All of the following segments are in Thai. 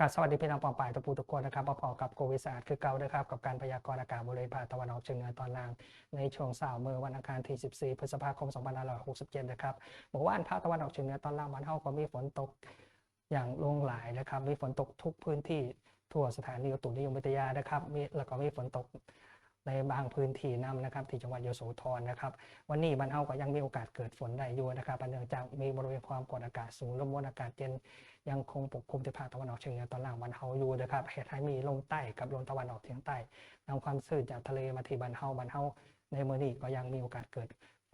กับสวัสดีพี่น้องปองปายตะปูตะกคนนะครับมาพอกับโควิดสะอาดคือเก่านะครับ กับการพยากรณ์อากาศบริเวณภาคตะวันออกเฉียงเหนือตอนล่าง ในช่วงเสาร์มือวันอังคารที่ 14 พฤษภาคม 2567 นะครับบอกว่าภาคตะวันออกเฉียงเหนือตอนล่างมันเท่าก็มีฝนตกอย่างลงหลายนะครับ มีฝนตกทุกพื้นที่ทั่วสถานีอุตุนิยมวิทยานะครับ มีแล้วก็มีฝนตก ในบางพื้นที่นำนะครับ ที่จังหวัดยโสธรนะครับ วันนี้บ้านเฮาก็ยังมีโอกาสเกิดฝนได้อยู่นะครับเนื่องจากมีบริเวณความกดอากาศสูงลมมวลอากาศเย็นยังคงปกคลุมที่ภาคตะวันออกเฉียงเหนือตอนล่างบ้านเฮาอยู่นะครับเหตุให้มีลมใต้กับลมตะวันออกเฉียงใต้นำความชื้นจากทะเลมาที่บ้านเฮาบ้านเฮาในเมื่อนี้ก็ยังมีโอกาสเกิด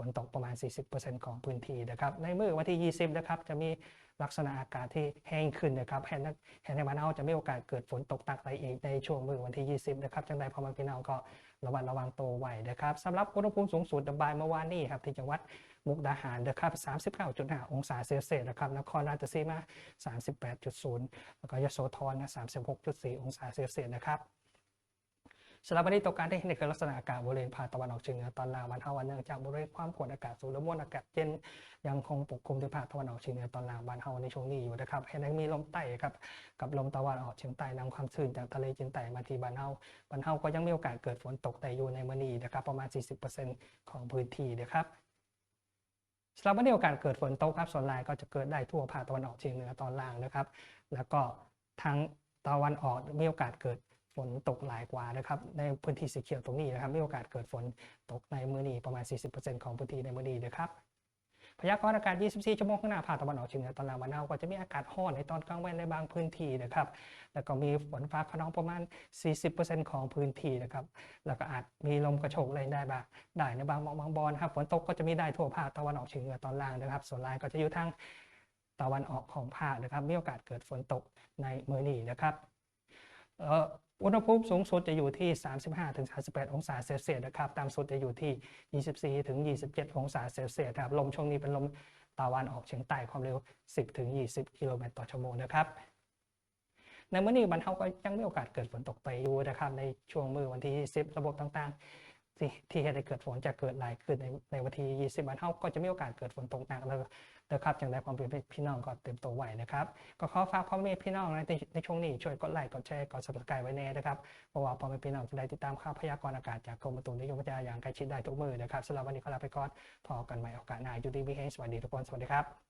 นตกประมาณ 40%ของพื้นที่นะครับในมื้อวันที่ 20 นะครับจะมีลักษณะอากาศที่แห้งขึ้นนะครับแห่งนั้นแห่งในบ้านเฮาจะมีโอกาสเกิดฝนตกตักได้อีกในช่วงมื้อวันที่ 20 นะครับจังใดพอมาพี่น้องก็ระมัดระวังตัวไว้นะครับสำหรับอุณหภูมิสูงสุดบ่ายเมื่อวานนี้ครับที่จังหวัดมุกดาหารนะครับ39.5 องศาเซลเซียสนะครับนครราชสีมา 38.0 แล้วก็ยโสธรนะ36.4 องศาเซลเซียสนะครับ สำหรับวันนี้ตกการได้เห็นในคือลักษณะอากาศบริเวณภาคตะวันออกเฉียงเหนือตอนล่างวันเท่าวันเนื่องจากบริเวณความกดอากาศสูงและมวลอากาศเย็นยังคงปกคลุมที่ภาคตะวันออกเฉียงเหนือตอนล่างบ้านเฮาในช่วงนี้อยู่นะครับเห็นมีลมใต้ครับกับลมตะวันออกเฉียงใต้นำความชื้นจากทะเลจีนใต้มาที่บ้านเฮาบ้านเฮาก็ยังมีโอกาสเกิดฝนตกได้อยู่ในมื้อนี้นะครับประมาณ 40%ของพื้นที่นะครับสำหรับวันนี้โอกาสเกิดฝนตกครับส่วนใหญ่ก็จะเกิดได้ทั่วภาคตะวันออกเฉียงเหนือตอนล่างนะครับ แล้วก็ทางตะวันออกมีโอกาสเกิด ฝนตกหลายกว่านะครับในพื้นที่สีเขียวตรงนี้นะครับมีโอกาสเกิดฝนตกในมือนี้ประมาณ 40%ของพื้นที่ในมือนี้นะครับพยากรณ์อากาศ 24 ชั่วโมงข้างหน้าภาคตะวันออกเฉียงเหนือตอนล่างวันเนาก็จะมีอากาศร้อนในตอนกลางวันในบางพื้นที่นะครับ แล้วก็มีฝนฟ้าขนองประมาณ 40%ของพื้นที่นะครับ แล้วก็อาจมีลมกระโชกแรงได้บ้าง ได้ในบางหม้องบางบอนครับฝนตกก็จะมีได้ทั่วภาคตะวันออกเฉียงเหนือตอนล่างนะครับ ส่วนลายก็จะอยู่ทางตะวันออกของภาคนะครับ มีโอกาสเกิดฝนตกในมื้อนี้นะครับเอุณหภูมิสูงสุดจะอยู่ที่ 35-38 องศาเซลเซียสนะครับต่ำสุดจะอยู่ที่ 24-27 องศาเซลเซียสครับลมช่วงนี้เป็นลมตะวันออกเฉียงใต้ความเร็ว 10-20 กิโลเมตรต่อชั่วโมงนะครับในมื้อนี้บรรเทาก็ยังมีโอกาสเกิดฝนตกไปอยู่นะครับในช่วงมือวันที่ 10 ระบบต่างๆ ที่ที่ให้ได้เกิดฝนจะเกิดหลายขึ้นในในวันที่20บรรเทาก็จะมีโอกาสเกิดฝนตกหนักแล้วนะครับอย่างไรความเป็นพี่น้องก็เต็มตัวไหวนะครับ ก็ขอฝากพ่อแม่พี่น้องในในช่วงนี้ช่วยกดไลค์กดแชร์กด subscribe ไว้แน่นะครับเพราะว่าพ่อแม่พี่น้องจะได้ติดตามข่าวพยากรณ์อากาศจากกรมอุตุนิยมวิทยาอย่างใกล้ชิดได้ทุกมือนะครับสำหรับวันนี้ขอลาไปก่อนพอกันใหม่โอกาสหน้าอยู่ดีมีเฮสวัสดีทุกคนสวัสดีครับ